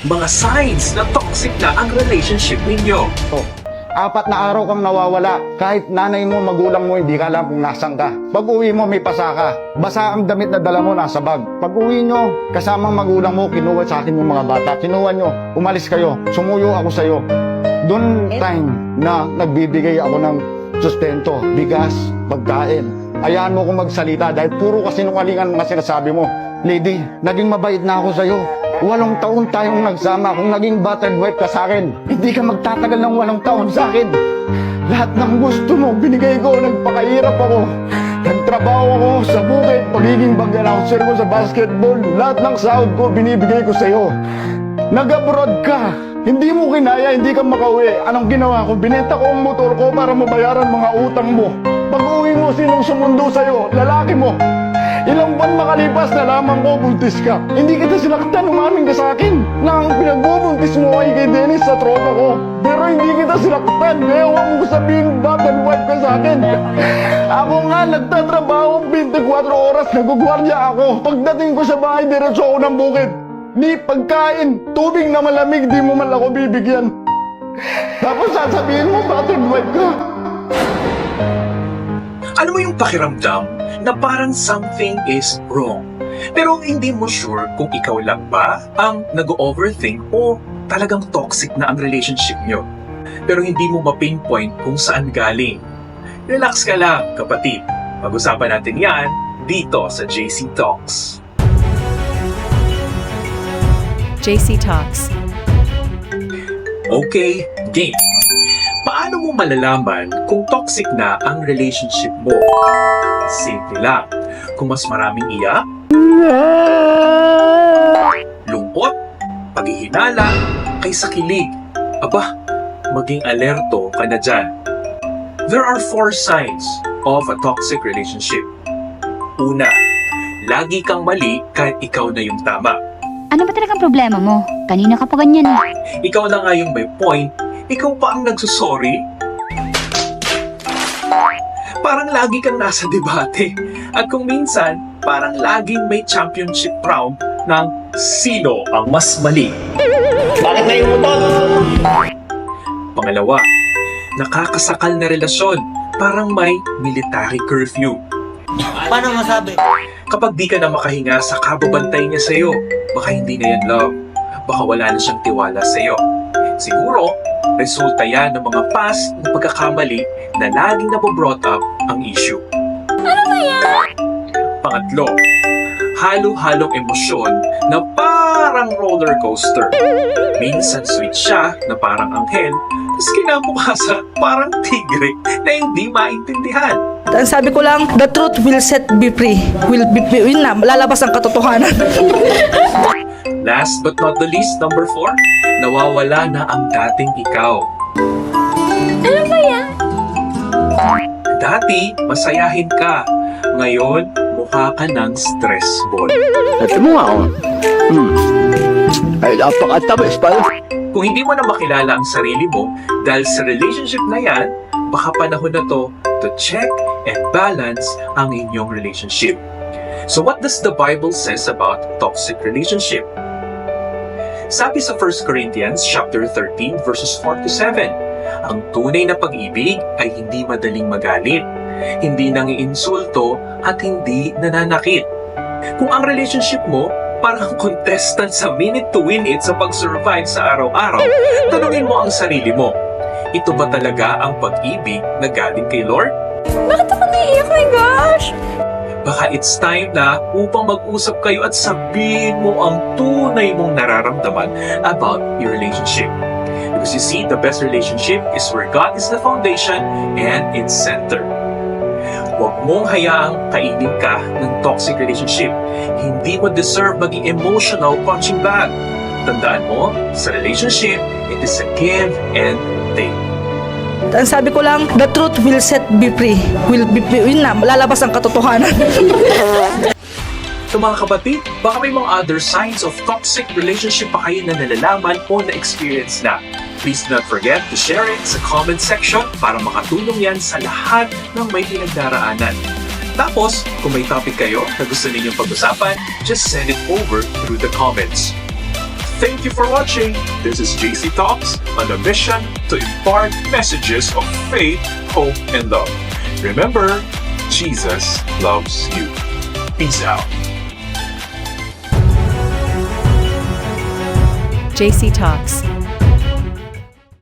mga signs na toxic na ang relationship ninyo. to. Apat na araw kang nawawala. Kahit nanay mo, magulang mo, hindi ka alam kung nasan ka. Pag uwi mo, may pasa ka. Basa ang damit na dala mo, nasa bag. Pag uwi nyo, kasamang magulang mo, kinuha sa akin yung mga bata. Kinuha nyo, umalis kayo. Sumuyo ako sa'yo. Doon time na nagbibigay ako ng sustento, bigas, pagkain. Ayahan mo akong magsalita dahil puro kasinungalingan mga sinasabi mo. Lady, naging mabait na ako sa'yo. Walong taon tayong nagsama. Kung naging battered wife ka sa akin, hindi ka magtatagal ng walong taon sa akin. Lahat ng gusto mo, binigay ko. Nagpakahirap ako. Nagtrabaho ako sa bukid, pagiging announcer ko sa basketball. Lahat ng sahod ko, binibigay ko sa'yo. Nag-abroad ka. Hindi mo kinaya, hindi ka makauwi. Anong ginawa ko? Binenta ko ang motor ko para mabayaran mga utang mo. Pag uwi mo, sinong sumundo sa'yo? Lalaki mo. Ilang buwan makalipas na lamang ko buntis ka. Hindi kita sinaktan, umamin ka sa akin. Na ang pinagbubuntis mo ay kay Dennis sa tropa ko. Pero hindi kita sinaktan. Kaya huwag mo sabihin battle wife ka sa akin. Ako nga nagtatrabaho 24 oras, nagugwardya ako. Pagdating ko sa bahay, diretso ako ng bukid. Ni pagkain, tubig na malamig, di mo man ako bibigyan. Tapos sasabihin mo, battle wife ka. Ano mo yung pakiramdam na parang something is wrong? Pero hindi mo sure kung ikaw lang ba ang nag-overthink o talagang toxic na ang relationship nyo. Pero hindi mo ma-pinpoint kung saan galing. Relax ka lang, kapatid. Pag-usapan natin yan dito sa JC Talks. JC Talks. Okay, game. Malalaman kung toxic na ang relationship mo? Simple lang. Kung mas maraming iyak, lungkot, paghihinala, kaysa kilig. Aba, maging alerto ka na dyan. There are four signs of a toxic relationship. Una, lagi kang mali kahit ikaw na yung tama. Ano ba talagang problema mo? Kanina ka pa ganyan eh. Ikaw na nga yung may point, ikaw pa ang nagsusorry? Parang lagi kang nasa debate. At kung minsan, parang laging may championship round ng sino ang mas mali. Bakit na yung? Pangalawa, nakakasakal na relasyon. Parang may military curfew. Paano masabi? Kapag di ka na makahinga sa kababantay niya sa'yo, baka hindi na yan love. Baka wala na siyang tiwala sa'yo. Siguro, resulta yan ng mga past na pagkakamali na laging napobrought up ang issue. Ano ba yan? Pangatlo, halo-halong emosyon na parang roller coaster. Minsan sweet siya na parang anghel, tapos kinabukasan parang tigre na hindi maintindihan. Ang sabi ko lang, the truth will set be free. Will be, yun na, lalabas ang katotohanan. Last but not the least, number four, nawawala na ang dating ikaw. Ano ba yan? Dati, masayahin ka. Ngayon, mukha ka ng stress ball. Ito mo nga, oh. Hmm. Ay, napakatamis pala. Kung hindi mo na makilala ang sarili mo dahil sa relationship na yan, baka panahon na to to check and balance ang inyong relationship. So what does the Bible says about toxic relationship? Sabi sa 1 Corinthians chapter 13 verses 4 to 7, ang tunay na pag-ibig ay hindi madaling magalit, hindi nangiinsulto at hindi nananakit. Kung ang relationship mo parang contestant sa minute to win it sa pag-survive sa araw-araw, tanungin mo ang sarili mo, ito ba talaga ang pag-ibig na galing kay Lord? Bakit ako naiiyak? My gosh! Baka it's time na upang mag-usap kayo at sabihin mo ang tunay mong nararamdaman about your relationship. Because you see, the best relationship is where God is the foundation and its center. Huwag mong hayaang kainin ka ng toxic relationship. Hindi mo deserve maging emotional punching bag. Tandaan mo, sa relationship, it is a give and take. Ang sabi ko lang, the truth will set be free. Will be, yun na, lalabas ang katotohanan. So mga kapatid, baka may mga other signs of toxic relationship pa kayo na nalalaman o na-experience na. Please do not forget to share it sa comment section para makatulong yan sa lahat ng may pinagdaraanan. Tapos, kung may topic kayo na gusto ninyong pag-usapan, just send it over through the comments. Thank you for watching. This is JC Talks on a mission to impart messages of faith, hope, and love. Remember, Jesus loves you. Peace out. JC Talks.